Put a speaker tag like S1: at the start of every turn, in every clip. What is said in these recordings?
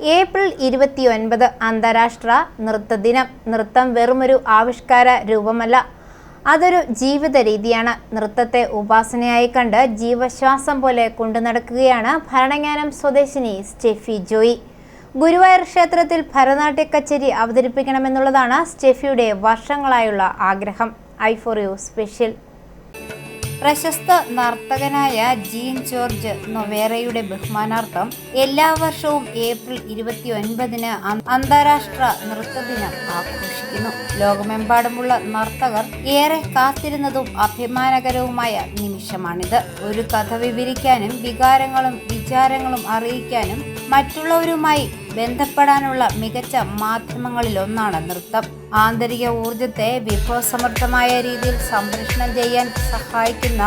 S1: April ഇരുപത്തിയൊൻപത് അന്താരാഷ്ട്ര നൃത്തദിനം. നൃത്തം വെറുമൊരു ആവിഷ്കാര രൂപമല്ല അതൊരു ജീവിത രീതിയാണ്. നൃത്തത്തെ ഉപാസനയായി കണ്ട് ജീവശ്വാസം പോലെ കൊണ്ടു നടക്കുകയാണ് ഭരണങ്ങാനം സ്വദേശിനി സ്റ്റെഫി ജോയി. ഗുരുവായൂർ ക്ഷേത്രത്തിൽ ഭരതനാട്യ കച്ചേരി അവതരിപ്പിക്കണമെന്നുള്ളതാണ് സ്റ്റെഫിയുടെ വർഷങ്ങളായുള്ള ആഗ്രഹം. I for you special. പ്രശസ്ത നർത്തകനായ ജീൻ ജോർജ് നൊവേറയുടെ ബഹുമാനാർത്ഥം എല്ലാ വർഷവും ഏപ്രിൽ ഇരുപത്തിയൊൻപതിന് അന്താരാഷ്ട്ര നൃത്ത ദിനം ആഘോഷിക്കുന്നു. ലോകമെമ്പാടുമുള്ള നർത്തകർ ഏറെ കാത്തിരുന്നതും അഭിമാനകരവുമായ നിമിഷമാണിത്. ഒരു കഥ വിവരിക്കാനും വികാരങ്ങളും വിചാരങ്ങളും അറിയിക്കാനും മറ്റുള്ളവരുമായി ബന്ധപ്പെടാനുള്ള മികച്ച മാധ്യമങ്ങളിലൊന്നാണ് നൃത്തം. ആന്തരിക ഊർജത്തെ വിഭവസമൃദ്ധമായ രീതിയിൽ സംരക്ഷണം ചെയ്യാൻ സഹായിക്കുന്ന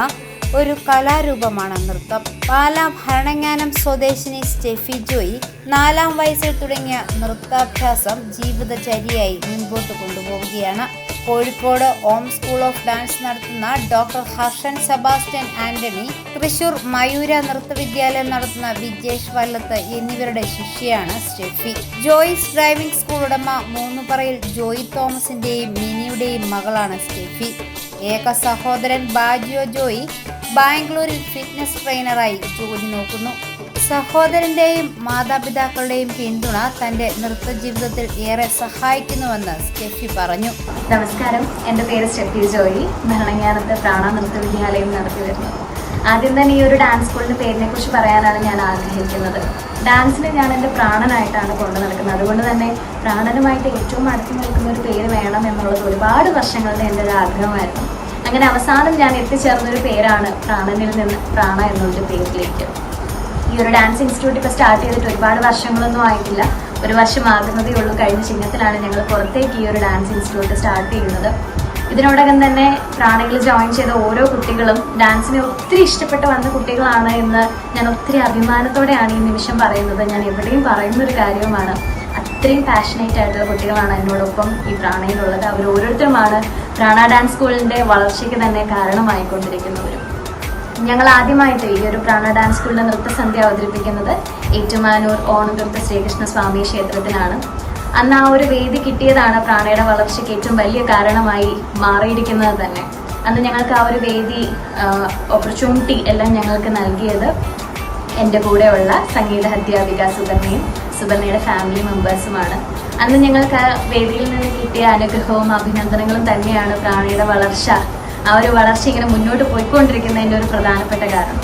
S1: ഒരു കലാരൂപമാണ് നൃത്തം. പാലാ ഭരണങ്ങാനം സ്വദേശിനി സ്റ്റെഫി ജോയി നാലാം വയസ്സിൽ തുടങ്ങിയ നൃത്താഭ്യാസം ജീവിതചര്യയായി മുൻപോട്ട് കൊണ്ടുപോവുകയാണ്. Kozhikode Om school of dance നടത്തുന്ന ഡോക്ടർ ഹർഷൻ സെബാസ്റ്റ്യൻ ആന്റണി തൃശൂർ മയൂര നൃത്തവിദ്യാലയം നടത്തുന്ന വിജേഷ് വല്ലത്ത് എന്നിവരുടെ ശിഷ്യയാണ് സ്റ്റെഫി. ജോയിസ് ഡ്രൈവിംഗ് സ്കൂൾ ഉടമ മൂന്നുപറയിൽ ജോയി തോമസിന്റെയും മിനിയുടെയും മകളാണ് സ്റ്റെഫി. ഏക സഹോദരൻ ബാജിയോ ജോയി ബാംഗ്ലൂരിൽ ഫിറ്റ്നസ് ട്രെയിനറായി ജോലി നോക്കുന്നു. സഹോദരന്റെയും മാതാപിതാക്കളുടെയും പിന്തുണ തന്റെ നൃത്ത ജീവിതത്തിൽ ഏറെ സഹായിക്കുന്നുവെന്ന് സ്റ്റെഫി പറഞ്ഞു.
S2: നമസ്കാരം. എന്റെ പേര് സ്റ്റെഫി ജോയി ഭരണങ്ങാനത്ത് പ്രാണ നൃത്ത വിദ്യാലയം നടത്തി വരുന്നു. ആദ്യം തന്നെ ഈ ഒരു ഡാൻസ് സ്കൂളിന്റെ പേരിനെ കുറിച്ച് പറയാനാണ് ഞാൻ ആഗ്രഹിക്കുന്നത്. ഡാൻസിനെ ഞാൻ എന്റെ പ്രാണനായിട്ടാണ് കൊണ്ടു നടക്കുന്നത്. അതുകൊണ്ട് തന്നെ പ്രാണനുമായിട്ട് ഏറ്റവും അടുത്ത് നിൽക്കുന്ന ഒരു പേര് വേണം എന്നുള്ളത് ഒരുപാട് വർഷങ്ങളുടെ എന്റെ ഒരു ആഗ്രഹമായിരുന്നു. അങ്ങനെ അവസാനം ഞാൻ എത്തിച്ചേർന്നൊരു പേരാണ് പ്രാണനിൽ നിന്ന് പ്രാണ എന്നുള്ളൊരു പേരിലേക്ക്. ഈ ഒരു ഡാൻസ് ഇൻസ്റ്റിറ്റ്യൂട്ട് ഇപ്പോൾ സ്റ്റാർട്ട് ചെയ്തിട്ട് ഒരുപാട് വർഷങ്ങളൊന്നും ആയിട്ടില്ല. ഒരു വർഷം ആകുന്നതേ ഉള്ളൂ. കഴിഞ്ഞ ചിഹ്നത്തിലാണ് ഞങ്ങൾ പുറത്തേക്ക് ഈ ഒരു ഡാൻസ് ഇൻസ്റ്റിറ്റ്യൂട്ട് സ്റ്റാർട്ട് ചെയ്യുന്നത്. ഇതിനോടകം തന്നെ പ്രാണികൾ ജോയിൻ ചെയ്ത ഓരോ കുട്ടികളും ഡാൻസിനെ ഒത്തിരി ഇഷ്ടപ്പെട്ട് വന്ന കുട്ടികളാണ് എന്ന് ഞാൻ ഒത്തിരി അഭിമാനത്തോടെയാണ് ഈ നിമിഷം പറയുന്നത്. ഞാൻ എവിടെയും പറയുന്ന ഒരു കാര്യവുമാണ്. അത്രയും പാഷനേറ്റ് ആയിട്ടുള്ള കുട്ടികളാണ് എന്നോടൊപ്പം ഈ പ്രാണയിലുള്ളത്. അവർ ഓരോരുത്തരുമാണ് പ്രാണ ഡാൻസ് സ്കൂളിന്റെ വളർച്ചയ്ക്ക് തന്നെ കാരണമായിക്കൊണ്ടിരിക്കുന്നവരും ഞങ്ങൾ ആദ്യമായിട്ട് ഈ ഒരു പ്രാണ ഡാൻസ് സ്കൂളിലെ നൃത്തസന്ധ്യ അവതരിപ്പിക്കുന്നത് ഏറ്റുമാനൂർ ഓണനൃത്ത ശ്രീകൃഷ്ണ സ്വാമി ക്ഷേത്രത്തിലാണ് അന്ന് ആ ഒരു വേദി കിട്ടിയതാണ് പ്രാണയുടെ വളർച്ചയ്ക്ക് ഏറ്റവും വലിയ കാരണമായി മാറിയിരിക്കുന്നത് തന്നെ. അന്ന് ഞങ്ങൾക്ക് ആ ഒരു വേദി ഓപ്പർച്യൂണിറ്റി എല്ലാം ഞങ്ങൾക്ക് നൽകിയത് എന്റെ കൂടെയുള്ള സംഗീത അധ്യാപിക സുബർണയും സുബർണയുടെ ഫാമിലി മെമ്പേഴ്സുമാണ് അന്ന് ഞങ്ങൾക്ക് ആ വേദിയിൽ നിന്ന് കിട്ടിയ അനുഗ്രഹവും അഭിനന്ദനങ്ങളും തന്നെയാണ് പ്രാണയുടെ വളർച്ച ആ ഒരു വളർച്ച ഇങ്ങനെ മുന്നോട്ട് പോയിക്കൊണ്ടിരിക്കുന്നതിന്റെ ഒരു പ്രധാനപ്പെട്ട കാരണം.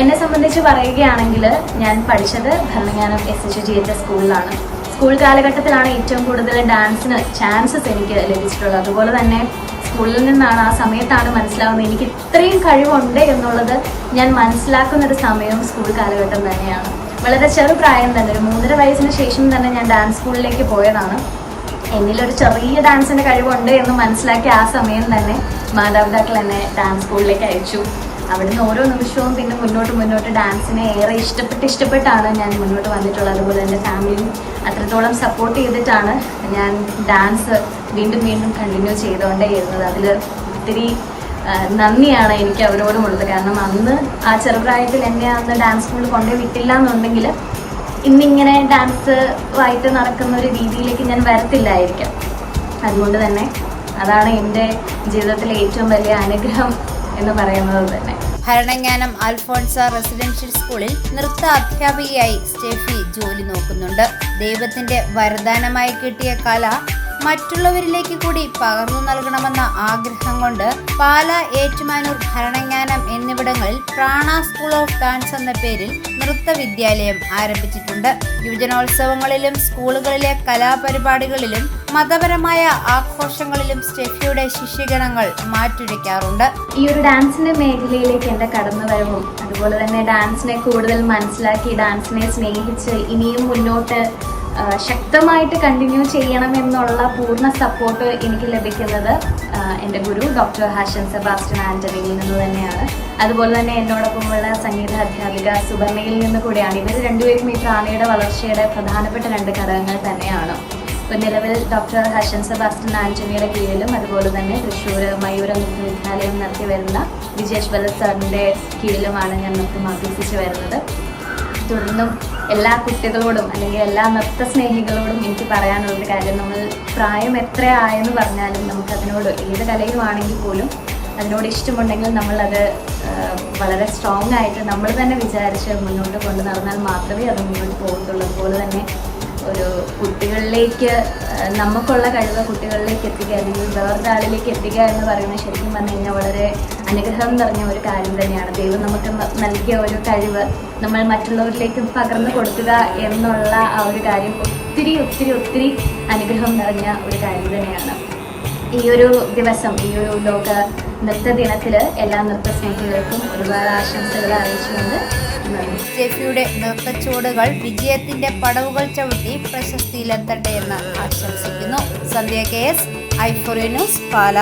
S2: എന്നെ സംബന്ധിച്ച് പറയുകയാണെങ്കിൽ ഞാൻ പഠിച്ചത് Bharananganam S H G H സ്കൂളിലാണ്. സ്കൂൾ കാലഘട്ടത്തിലാണ് ഏറ്റവും കൂടുതൽ ഡാൻസിന് ചാൻസസ് എനിക്ക് ലഭിച്ചിട്ടുള്ളത്. അതുപോലെ തന്നെ സ്കൂളിൽ നിന്നാണ് ആ സമയത്താണ് മനസ്സിലാവുന്നത് എനിക്ക് ഇത്രയും കഴിവുണ്ട് എന്നുള്ളത് ഞാൻ മനസ്സിലാക്കുന്ന ഒരു സമയവും സ്കൂൾ കാലഘട്ടം തന്നെയാണ്. വളരെ ചെറുപ്രായം തന്നെ ഒരു മൂന്നര വയസ്സിന് ശേഷം തന്നെ ഞാൻ ഡാൻസ് സ്കൂളിലേക്ക് പോയതാണ്. എന്നിലൊരു ചെറിയ ഡാൻസിന്റെ കഴിവുണ്ട് എന്ന് മനസ്സിലാക്കി ആ സമയം തന്നെ മാതാപിതാക്കൾ എന്നെ ഡാൻസ് സ്കൂളിലേക്ക് അയച്ചു. അവിടുന്ന് ഓരോ നിമിഷവും പിന്നെ മുന്നോട്ട് മുന്നോട്ട് ഡാൻസിനെ ഏറെ ഇഷ്ടപ്പെട്ട് ഇഷ്ടപ്പെട്ടാണ് ഞാൻ മുന്നോട്ട് വന്നിട്ടുള്ളത്. അതുപോലെ എന്റെ ഫാമിലിയും അത്രത്തോളം സപ്പോർട്ട് ചെയ്തിട്ടാണ് ഞാൻ ഡാൻസ് വീണ്ടും വീണ്ടും കണ്ടിന്യൂ ചെയ്തുകൊണ്ടേയിരുന്നത് അതിൽ ഒത്തിരി നന്ദിയാണ് എനിക്ക് അവരോടുമുള്ളത്. കാരണം അന്ന് ആ ചെറുപ്രായത്തിൽ എന്നെ അന്ന് ഡാൻസ് സ്കൂളിൽ കൊണ്ടുപോയി വിട്ടില്ല എന്നുണ്ടെങ്കിൽ ഇന്നിങ്ങനെ ഡാൻസ് ആയിട്ട് നടക്കുന്ന ഒരു രീതിയിലേക്ക് ഞാൻ വരത്തില്ലായിരിക്കാം. അതുകൊണ്ട് തന്നെ അതാണ് എന്റെ ജീവിതത്തിലെ ഏറ്റവും വലിയ അനുഗ്രഹം എന്ന് പറയുന്നത് തന്നെ.
S1: ഭരണങ്ങാനം അൽഫോൺസ റെസിഡൻഷ്യൽ സ്കൂളിൽ നൃത്ത അധ്യാപികയായി സ്റ്റെഫി ജോലി നോക്കുന്നുണ്ട്. ദൈവത്തിന്റെ വരദാനമായി കിട്ടിയ കല മറ്റുള്ളവരിലേക്ക് കൂടി പകർന്നു നൽകണമെന്ന ആഗ്രഹം കൊണ്ട് പാല ഏറ്റുമാനൂർ ഭരണങ്ങാനം എന്നിവിടങ്ങളിൽ പ്രാണ സ്കൂൾ ഓഫ് ഡാൻസ് എന്ന പേരിൽ നൃത്ത വിദ്യാലയം ആരംഭിച്ചിട്ടുണ്ട്. യുവജനോത്സവങ്ങളിലും സ്കൂളുകളിലെ കലാപരിപാടികളിലും മതപരമായ ആഘോഷങ്ങളിലും സ്റ്റെഫിയുടെ ശിഷ്യഗണങ്ങൾ മാറ്റുരയ്ക്കാറുണ്ട്
S2: ഈ ഒരു ഡാൻസിന്റെ മേഖലയിലേക്ക് എന്റെ കടന്നുവരവും അതുപോലെ തന്നെ ഡാൻസിനെ കൂടുതൽ മനസ്സിലാക്കി ഡാൻസിനെ സ്നേഹിച്ച് ഇനിയും മുന്നോട്ട് ശക്തമായിട്ട് കണ്ടിന്യൂ ചെയ്യണം എന്നുള്ള പൂർണ സപ്പോർട്ട് എനിക്ക് ലഭിക്കുന്നത് എന്റെ ഗുരു ഡോക്ടർ ഹാഷൻ സെബാസ്റ്റ്യൻ ആന്റണിയിൽ നിന്ന് തന്നെയാണ്. അതുപോലെ തന്നെ എന്നോടൊപ്പമുള്ള സംഗീത അധ്യാപിക സുബർണയിൽ നിന്ന് കൂടിയാണ്. ഇവർ രണ്ടുപേരും ഈ പ്രാണിയുടെ വളർച്ചയുടെ പ്രധാനപ്പെട്ട രണ്ട് ഘടകങ്ങൾ തന്നെയാണ്. ഇപ്പോൾ നിലവിൽ ഡോക്ടർ ഹർഷൻ സെബാസ്റ്റ്യൻ ആന്റണിയുടെ കീഴിലും അതുപോലെ തന്നെ തൃശ്ശൂർ മയൂര നൃത്ത വിദ്യാലയം നടത്തി വരുന്ന വിജേഷ് ബലത് സാറിന്റെ കീഴിലുമാണ് ഞാൻ നൃത്തം അഭ്യസിച്ച് വരുന്നത്. തുടർന്നും എല്ലാ കുട്ടികളോടും അല്ലെങ്കിൽ എല്ലാ നൃത്ത സ്നേഹികളോടും എനിക്ക് പറയാനുള്ള കാര്യം നമ്മൾ പ്രായം എത്രയായെന്ന് പറഞ്ഞാലും നമുക്ക് അതിനോട് ഏത് കലയുമാണെങ്കിൽ പോലും അതിനോട് ഇഷ്ടമുണ്ടെങ്കിൽ നമ്മളത് വളരെ സ്ട്രോങ് ആയിട്ട് നമ്മൾ തന്നെ വിചാരിച്ച് മുന്നോട്ട് കൊണ്ടു നടന്നാൽ മാത്രമേ അത് മുന്നോട്ട് പോകത്തുള്ളൂ. അതുപോലെ തന്നെ ഒരു കുട്ടികളിലേക്ക് നമുക്കുള്ള കഴിവ് കുട്ടികളിലേക്ക് എത്തിക്കുക അല്ലെങ്കിൽ വേറൊരാളിലേക്ക് എത്തിക്കുക എന്ന് പറയുന്നത് ശരിക്കും പറഞ്ഞു കഴിഞ്ഞാൽ വളരെ അനുഗ്രഹം നിറഞ്ഞ ഒരു കാര്യം തന്നെയാണ്. ദൈവം നമുക്ക് നൽകിയ ഒരു കഴിവ് നമ്മൾ മറ്റുള്ളവരിലേക്ക് പകർന്നു കൊടുക്കുക എന്നുള്ള ആ ഒരു കാര്യം ഒത്തിരി ഒത്തിരി ഒത്തിരി അനുഗ്രഹം നിറഞ്ഞ ഒരു കാര്യം തന്നെയാണ്. ഈ ഒരു ദിവസം ഈ ഒരു ലോക നൃത്ത ദിനത്തിൽ എല്ലാ നൃത്ത സ്നേഹികൾക്കും ഒരുപാട് ആശംസകൾ അറിയിച്ചുകൊണ്ട്
S1: ജെഫിയുടെ നൃത്തച്ചുവടുകൾ വിജയത്തിന്റെ പടവുകൾ ചവിട്ടി പ്രശസ്തിയിലെത്തട്ടെ എന്ന് ആശംസിക്കുന്നു. സന്ധ്യ കെ എസ് ഐഫോറി ന്യൂസ് പാല.